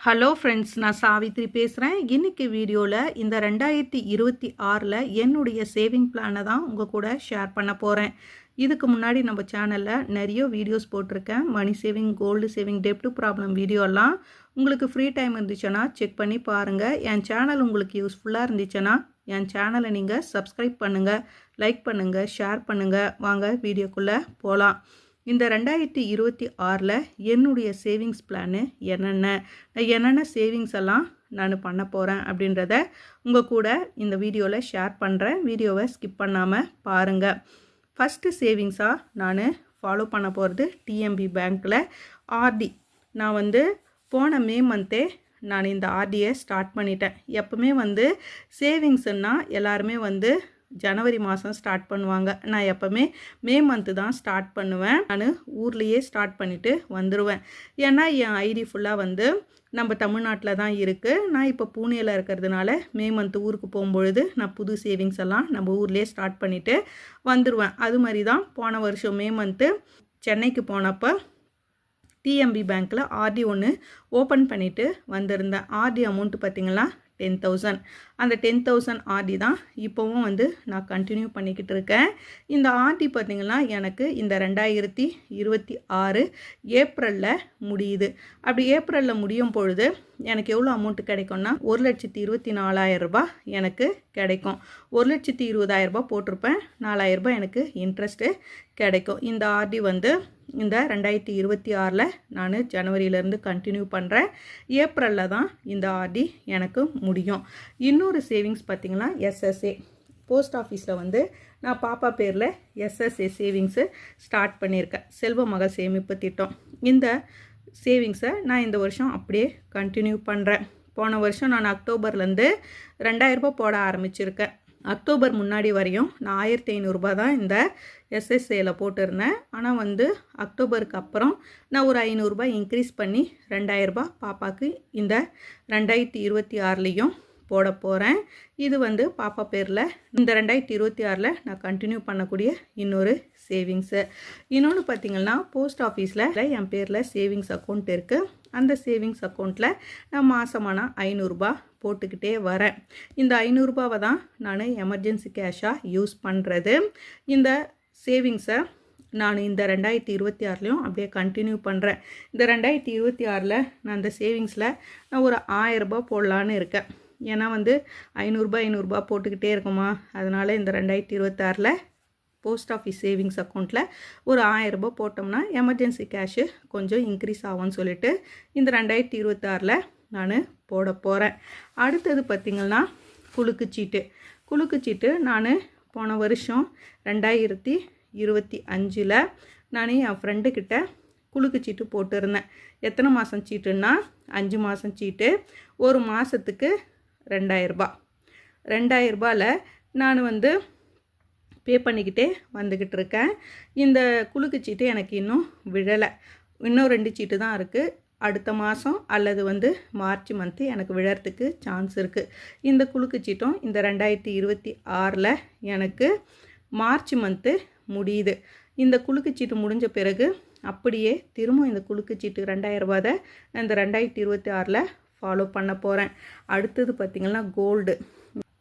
Hello friends நான் சாவித்ரி பேசுகிறேன் இன்றைக்கி வீடியோவில் இந்த ரெண்டாயிரத்தி இருபத்தி ஆறில் என்னுடைய சேவிங் பிளானை தான் உங்கள் கூட ஷேர் பண்ண போகிறேன் இதுக்கு முன்னாடி நம்ம சேனலில் நிறைய வீடியோஸ் போட்டிருக்கேன். மணி சேவிங் கோல்டு சேவிங் டெப்ட் ப்ராப்ளம் வீடியோலாம் உங்களுக்கு ஃப்ரீ டைம் இருந்துச்சுன்னா செக் பண்ணி பாருங்கள் என் சேனல் உங்களுக்கு யூஸ்ஃபுல்லாக இருந்துச்சுன்னா என் சேனலை நீங்கள் சப்ஸ்கிரைப் பண்ணுங்கள் லைக் பண்ணுங்கள் ஷேர் பண்ணுங்கள் வாங்க வீடியோக்குள்ளே போகலாம் இந்த ரெண்டாயிரத்தி இருபத்தி ஆறில் என்னுடைய சேவிங்ஸ் பிளானு என்னென்ன? நான் என்னென்ன சேவிங்ஸ் எல்லாம் நான் பண்ண போகிறேன் அப்படின்றத உங்கள் கூட இந்த வீடியோவில் ஷேர் பண்ணுறேன் வீடியோவை ஸ்கிப் பண்ணாமல் பாருங்கள் ஃபஸ்ட்டு சேவிங்ஸாக நான் ஃபாலோ பண்ண போகிறது டிஎம்பி பேங்க்கில் ஆர்டி நான் வந்து போன மே மந்த்தே நான் இந்த ஆர்டியை ஸ்டார்ட் பண்ணிட்டேன். எப்பவுமே வந்து சேவிங்ஸ்னால் எல்லாருமே வந்து ஜனவரி மாதம் ஸ்டார்ட் பண்ணுவாங்க. நான் எப்போவுமே மே மந்த்து தான் ஸ்டார்ட் பண்ணுவேன். நான் ஊர்லேயே ஸ்டார்ட் பண்ணிவிட்டு வந்துடுவேன் ஏன்னா என் ஐடி ஃபுல்லாக வந்து நம்ம தமிழ்நாட்டில் தான் இருக்குது நான் இப்போ பூனேயில் இருக்கிறதுனால மே மந்த்து ஊருக்கு போகும்பொழுது நான் புது சேவிங்ஸ் எல்லாம் நம்ம ஊர்லேயே ஸ்டார்ட் பண்ணிவிட்டு வந்துடுவேன் அது மாதிரி தான் போன வருஷம் மே மந்த்து சென்னைக்கு போனப்போ டிஎம்பி பேங்க்கில் ஆர்டி ஒன்று ஓப்பன் பண்ணிவிட்டு வந்திருந்தேன். ஆர்டி அமௌண்ட்டு பார்த்திங்களா? Ten thousand. அந்த டென் தௌசண்ட் ஆர்டி தான் இப்போவும் வந்து நான் கண்டினியூ பண்ணிக்கிட்டு இருக்கேன். இந்த ஆர்டி பார்த்திங்கன்னா எனக்கு இந்த ரெண்டாயிரத்தி இருபத்தி ஆறு ஏப்ரலில் முடியுது. அப்படி ஏப்ரலில் முடியும் பொழுது எனக்கு எவ்வளோ அமௌண்ட்டு கிடைக்கும்னா ஒரு லட்சத்தி இருபத்தி நாலாயிரம் ரூபாய் எனக்கு கிடைக்கும். ஒரு லட்சத்தி இருபதாயிரரூபா போட்டிருப்பேன். நாலாயிரரூபா எனக்கு இன்ட்ரெஸ்ட்டு கிடைக்கும். இந்த ஆர்டி வந்து இந்த ரெண்டாயிரத்தி இருபத்தி ஆறில் நான் ஜனவரியிலேருந்து கண்டினியூ பண்ணுறேன் ஏப்ரலில் தான் இந்த ஆர்டி எனக்கு முடியும். இன்னொரு சேவிங்ஸ் பார்த்திங்கன்னா எஸ்எஸ்ஏ போஸ்ட் ஆஃபீஸில் வந்து நான் பாப்பா பேரில் எஸ்எஸ்ஏ சேவிங்ஸு ஸ்டார்ட் பண்ணியிருக்கேன் செல்வ மகள் சேமிப்பு திட்டம். இந்த சேவிங்ஸை நான் இந்த வருஷம் அப்படியே கண்டினியூ பண்ணுறேன் போன வருஷம் நான் அக்டோபர்லேருந்து ரெண்டாயிரரூபா போட ஆரம்பிச்சிருக்கேன். அக்டோபர் முன்னாடி வரையும் நான் ஆயிரத்தி ஐநூறுரூபா தான் இந்த எஸ்எஸ்ஏல போட்டிருந்தேன். ஆனால் வந்து அக்டோபருக்கு அப்புறம் நான் ஒரு ஐநூறுரூபா இன்க்ரீஸ் பண்ணி ரெண்டாயிரரூபா பாப்பாவுக்கு இந்த ரெண்டாயிரத்தி இருபத்தி ஆறுலேயும் போட போகிறேன் இது வந்து பாப்பா பேரில் இந்த ரெண்டாயிரத்தி இருபத்தி ஆறில் நான் கண்டினியூ பண்ணக்கூடிய இன்னொரு சேவிங்ஸு இன்னொன்று பார்த்திங்கன்னா போஸ்ட் ஆஃபீஸில் என் பேரில் சேவிங்ஸ் அக்கௌண்ட் இருக்குது அந்த சேவிங்ஸ் அக்கௌண்ட்டில் நான் மாதமான ஐநூறுரூபா போட்டுக்கிட்டே வரேன். இந்த ஐநூறுரூபாவை தான் நான் எமர்ஜென்சி கேஷாக யூஸ் பண்ணுறது இந்த சேவிங்ஸை நான் இந்த ரெண்டாயிரத்தி இருபத்தி ஆறுலேயும் அப்படியே கண்டினியூ பண்ணுறேன் இந்த ரெண்டாயிரத்தி இருபத்தி ஆறில் நான் இந்த சேவிங்ஸில் நான் ஒரு ஆயரரூபா போடலான்னு இருக்கேன். ஏன்னா வந்து ஐநூறுரூபா ஐநூறுரூபா போட்டுக்கிட்டே இருக்குமா? அதனால் இந்த ரெண்டாயிரத்தி இருபத்தாறில் போஸ்ட் ஆஃபீஸ் சேவிங்ஸ் அக்கௌண்ட்டில் ஒரு ஆயரரூபா போட்டோம்னா எமர்ஜென்சி கேஷு கொஞ்சம் இன்க்ரீஸ் ஆகும்னு சொல்லிட்டு இந்த ரெண்டாயிரத்தி இருபத்தாறில் நான் போட போகிறேன் அடுத்தது பார்த்திங்கன்னா குலுக்குச்சீட்டு குலுக்குச்சீட்டு நான் போன வருஷம் ரெண்டாயிரத்தி இருபத்தி அஞ்சில் நான் என் ஃப்ரெண்டுக்கிட்ட குலுக்குச்சீட்டு போட்டிருந்தேன். எத்தனை மாதம் சீட்டுன்னா அஞ்சு மாதம் சீட்டு ஒரு மாதத்துக்கு ரெண்டாயிரரூபா ரெண்டாயிரரூபாவில் நான் வந்து பே பண்ணிக்கிட்டே வந்துக்கிட்டு இருக்கேன் இந்த குலுக்குச்சீட்டு எனக்கு இன்னும் விழலை. இன்னும் ரெண்டு சீட்டு தான் இருக்குது அடுத்த மாதம் அல்லது வந்து மார்ச் மந்த்து எனக்கு விழறதுக்கு சான்ஸ் இருக்குது இந்த குலுக்குச்சீட்டும் இந்த ரெண்டாயிரத்தி இருபத்தி ஆறில் எனக்கு மார்ச் மந்த்து முடியுது. இந்த குலுக்குச்சீட்டு முடிஞ்ச பிறகு அப்படியே திரும்ப இந்த குலுக்குச்சீட்டு சீட்டு ரெண்டாயிரரூபாதை இந்த ரெண்டாயிரத்தி இருபத்தி ஆறில் ஃபாலோ பண்ண போகிறேன் அடுத்தது பார்த்திங்கன்னா கோல்டு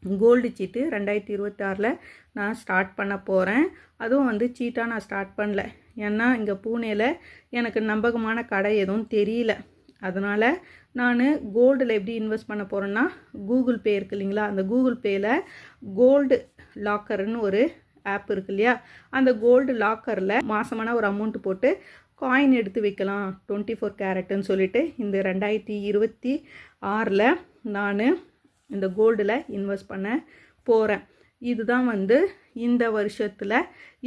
கோல்டு சீட்டு ரெண்டாயிரத்தி இருபத்தாறில் நான் ஸ்டார்ட் பண்ண போகிறேன் அதுவும் வந்து சீட்டாக நான் ஸ்டார்ட் பண்ணல. ஏன்னா இங்கே பூனேயில் எனக்கு நம்பகமான கடை எதுவும் தெரியல. அதனால் நான் கோல்டில் எப்படி இன்வெஸ்ட் பண்ண போகிறேன்னா கூகுள் பே இருக்கு இல்லைங்களா? அந்த கூகுள் பேயில் கோல்டு லாக்கர்னு ஒரு ஆப் இருக்கு இல்லையா? அந்த கோல்டு லாக்கரில் மாதமான ஒரு அமௌண்ட் போட்டு காயின் எடுத்து வைக்கலாம். டுவெண்ட்டி ஃபோர் கேரட்டுன்னு சொல்லிட்டு இந்த ரெண்டாயிரத்தி இருபத்தி ஆறில் நான் இந்த கோல்டில் இன்வெஸ்ட் பண்ண போகிறேன் இதுதான் வந்து இந்த வருஷத்தில்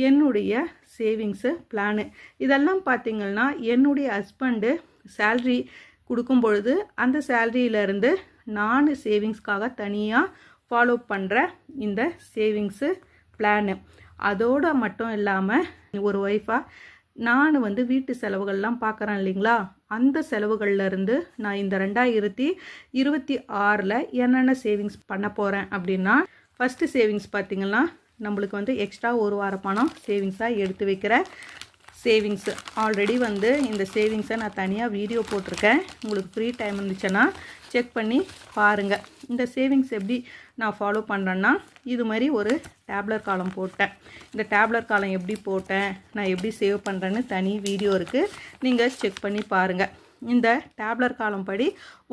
என்னுடைய சேவிங்ஸு பிளானு இதெல்லாம் பார்த்திங்கன்னா என்னுடைய ஹஸ்பண்டு சேல்ரி கொடுக்கும் பொழுது அந்த சேல்ரியிலேருந்து நான் சேவிங்ஸ்க்காக தனியாக ஃபாலோ பண்ணுற இந்த சேவிங்ஸு பிளானு அதோடு மட்டும் இல்லாமல் ஒரு ஒய்ஃபாக நான் வந்து வீட்டு செலவுகள்லாம் பார்க்குறேன் இல்லைங்களா? அந்த செலவுகள்லேருந்து நான் இந்த ரெண்டாயிரத்தி இருபத்தி ஆறில் என்னென்ன சேவிங்ஸ் பண்ண போகிறேன் அப்படின்னா ஃபஸ்ட்டு சேவிங்ஸ் பார்த்திங்கன்னா நம்மளுக்கு வந்து எக்ஸ்ட்ரா ஒரு வார பணம் சேவிங்ஸாக எடுத்து வைக்கிற சேவிங்ஸு ஆல்ரெடி வந்து இந்த சேவிங்ஸை நான் தனியாக வீடியோ போட்டிருக்கேன். உங்களுக்கு ஃப்ரீ டைம் இருந்துச்சுன்னா செக் பண்ணி பாருங்கள் இந்த சேவிங்ஸ் எப்படி நான் ஃபாலோ பண்ணுறேன்னா இது மாதிரி ஒரு டேப்லர் காலம் போட்டேன். இந்த டேப்லர் காலம் எப்படி போட்டேன் நான் எப்படி சேவ் பண்ணுறேன்னு தனி வீடியோ இருக்குது நீங்கள் செக் பண்ணி பாருங்கள் இந்த டேப்லர் காலம் படி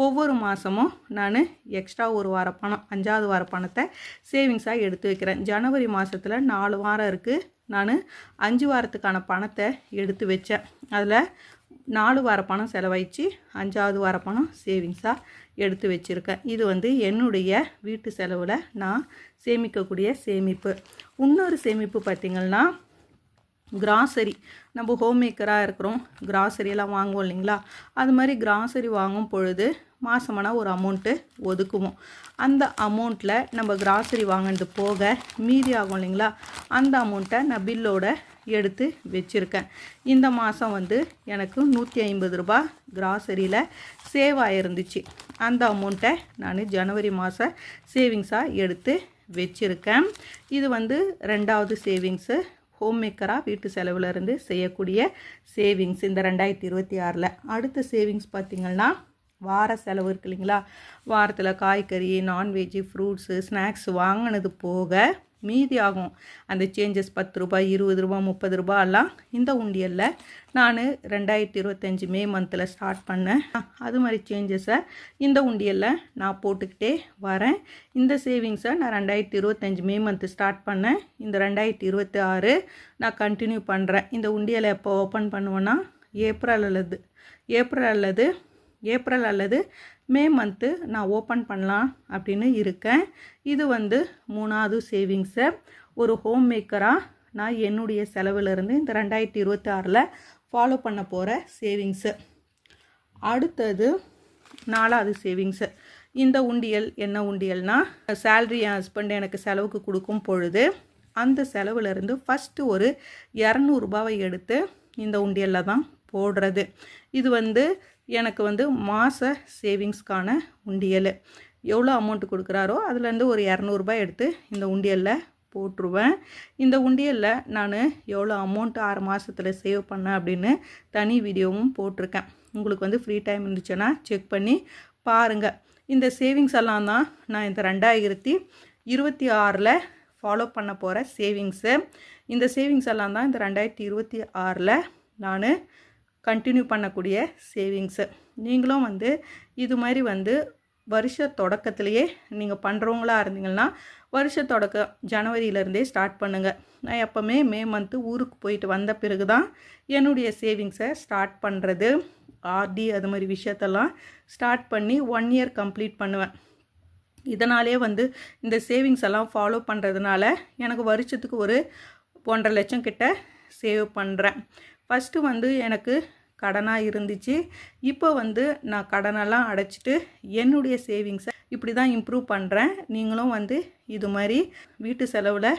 ஒவ்வொரு மாதமும் நான் எக்ஸ்ட்ரா ஒரு வார பணம் அஞ்சாவது வார பணத்தை சேவிங்ஸாக எடுத்து வைக்கிறேன். ஜனவரி மாதத்தில் நாலு வாரம் இருக்குது நான் அஞ்சு வாரத்துக்கான பணத்தை எடுத்து வச்சேன். அதில் நாலு வார பணம் செலவழித்து அஞ்சாவது வார பணம் சேவிங்ஸாக எடுத்து வச்சுருக்கேன். இது வந்து என்னுடைய வீட்டு செலவில் நான் சேமிக்கக்கூடிய சேமிப்பு. இன்னொரு சேமிப்பு பார்த்திங்கன்னா கிராசரி. நம்ம ஹோம் மேக்கராக இருக்கிறோம் கிராசரியெல்லாம் வாங்குவோம் இல்லைங்களா? அது மாதிரி கிராசரி வாங்கும் பொழுது மாதமான ஒரு அமௌண்ட்டு ஒதுக்குவோம். அந்த அமௌண்ட்டில் நம்ம கிராசரி வாங்கினது போக மீதி ஆகும் இல்லைங்களா? அந்த அமௌண்ட்டை நான் பில்லோட எடுத்து வச்சுருக்கேன். இந்த மாதம் வந்து எனக்கு நூற்றி ஐம்பது ரூபா கிராசரியில் சேவ் ஆகிருந்துச்சு அந்த அமௌண்ட்டை நான் ஜனவரி மாதம் சேவிங்ஸாக எடுத்து வச்சுருக்கேன். இது வந்து ரெண்டாவது சேவிங்ஸு ஹோம் மேக்கராக வீட்டு செலவுலேருந்து செய்யக்கூடிய சேவிங்ஸ் இந்த ரெண்டாயிரத்தி இருபத்தி ஆறில். அடுத்த சேவிங்ஸ் பார்த்திங்கன்னா வார செலவு இருக்கு இல்லைங்களா? வாரத்தில் காய்கறி நான்வெஜ்ஜு ஃப்ரூட்ஸு ஸ்நாக்ஸ் வாங்கினது போக மீதி ஆகும் அந்த சேஞ்சஸ் பத்து ரூபாய் இருபது ரூபா முப்பது ரூபாயெல்லாம் இந்த உண்டியலில் நான் ரெண்டாயிரத்தி இருபத்தஞ்சி மே மந்தில் ஸ்டார்ட் பண்ணேன். அது மாதிரி சேஞ்சஸை இந்த உண்டியலில் நான் போட்டுக்கிட்டே வரேன். இந்த சேவிங்ஸை நான் ரெண்டாயிரத்தி இருபத்தஞ்சி மே மந்த்து ஸ்டார்ட் பண்ணேன். இந்த ரெண்டாயிரத்தி இருபத்தி ஆறு நான் கண்டினியூ பண்ணுறேன் இந்த உண்டியலை எப்போ ஓப்பன் பண்ணுவேன்னா ஏப்ரல் அல்லது ஏப்ரல் அல்லது ஏப்ரல் அல்லது மே மந்த்து நான் ஓப்பன் பண்ணலாம் அப்படின்னு இருக்கேன். இது வந்து மூணாவது சேவிங்ஸை ஒரு ஹோம் மேக்கராக நான் என்னுடைய செலவிலிருந்து இந்த ரெண்டாயிரத்தி இருபத்தி ஆறில் ஃபாலோ பண்ண போகிற சேவிங்ஸு அடுத்தது நாலாவது சேவிங்ஸு இந்த உண்டியல் என்ன உண்டியல்னால் சேல்ரி என் ஹஸ்பண்ட் எனக்கு செலவுக்கு கொடுக்கும் பொழுது அந்த செலவுலேருந்து ஃபஸ்ட்டு ஒரு இரநூறுபாவை எடுத்து இந்த உண்டியலில் தான் போடுறது. இது வந்து எனக்கு வந்து மாத சேவிங்ஸ்க்கான உண்டியல். எவ்வளோ அமௌண்ட் கொடுக்குறாரோ அதுலேருந்து ஒரு இரநூறுபா எடுத்து இந்த உண்டியலில் போட்டுருவேன். இந்த உண்டியலில் நான் எவ்வளோ அமௌண்ட் ஆறு மாதத்தில் சேவ் பண்ணேன் அப்படின்னு தனி வீடியோவும் போட்டிருக்கேன். உங்களுக்கு வந்து ஃப்ரீ டைம் இருந்துச்சுன்னா செக் பண்ணி பாருங்கள் இந்த சேவிங்ஸ் எல்லாம் தான் நான் இந்த ரெண்டாயிரத்தி இருபத்தி ஆறில் ஃபாலோ பண்ண போகிற சேவிங்ஸு இந்த சேவிங்ஸ் எல்லாம் தான் இந்த ரெண்டாயிரத்தி இருபத்தி ஆறில் நான் கண்டினியூ பண்ணக்கூடிய சேவிங்ஸு நீங்களும் வந்து இது மாதிரி வந்து வருஷ தொடக்கத்துலேயே நீங்கள் பண்ணுறவங்களா இருந்தீங்கன்னா வருஷ தொடக்கம் ஜனவரியிலேருந்தே ஸ்டார்ட் பண்ணுங்கள் நான் எப்போவுமே மே மந்த்து ஊருக்கு போயிட்டு வந்த பிறகு தான் என்னுடைய சேவிங்ஸை ஸ்டார்ட் பண்ணுறது ஆர்டி அது மாதிரி விஷயத்தெல்லாம் ஸ்டார்ட் பண்ணி ஒன் இயர் கம்ப்ளீட் பண்ணுவேன். இதனாலே வந்து இந்த சேவிங்ஸ் எல்லாம் ஃபாலோ பண்ணுறதுனால எனக்கு வருஷத்துக்கு ஒரு ஒன்றரை லட்சம் கிட்ட சேவ் பண்ணுறேன் ஃபஸ்ட்டு வந்து எனக்கு கடனாக இருந்துச்சு. இப்போ வந்து நான் கடனெல்லாம் அடைச்சிட்டு என்னுடைய சேவிங்ஸை இப்படி தான் இம்ப்ரூவ் பண்ணுறேன் நீங்களும் வந்து இது மாதிரி வீட்டு செலவில்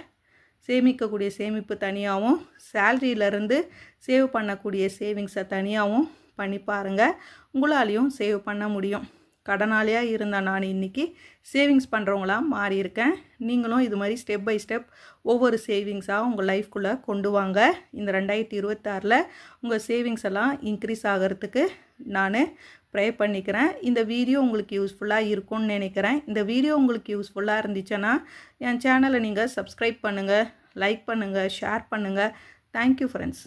சேமிக்கக்கூடிய சேமிப்பு தனியாகவும் சேல்ரியிலேருந்து சேவ் பண்ணக்கூடிய சேவிங்ஸை தனியாகவும் பண்ணி பாருங்கள் உங்களாலையும் சேவ் பண்ண முடியும். கடனாளியாக இருந்த நான் இன்றைக்கி சேவிங்ஸ் பண்ணுறவங்களாம் மாறியிருக்கேன் நீங்களும் இது மாதிரி ஸ்டெப் பை ஸ்டெப் ஒவ்வொரு சேவிங்ஸாக உங்கள் லைஃப்குள்ளே கொண்டு வாங்க. இந்த ரெண்டாயிரத்தி இருபத்தாறில் உங்கள் சேவிங்ஸ் எல்லாம் இன்க்ரீஸ் ஆகிறதுக்கு நான் ப்ரே பண்ணிக்கிறேன். இந்த வீடியோ உங்களுக்கு யூஸ்ஃபுல்லாக இருக்கும்னு நினைக்கிறேன். இந்த வீடியோ உங்களுக்கு யூஸ்ஃபுல்லாக இருந்துச்சுன்னா என் சேனலை நீங்கள் சப்ஸ்கிரைப் பண்ணுங்கள் லைக் பண்ணுங்கள் ஷேர் பண்ணுங்கள் தேங்க்யூ ஃப்ரெண்ட்ஸ்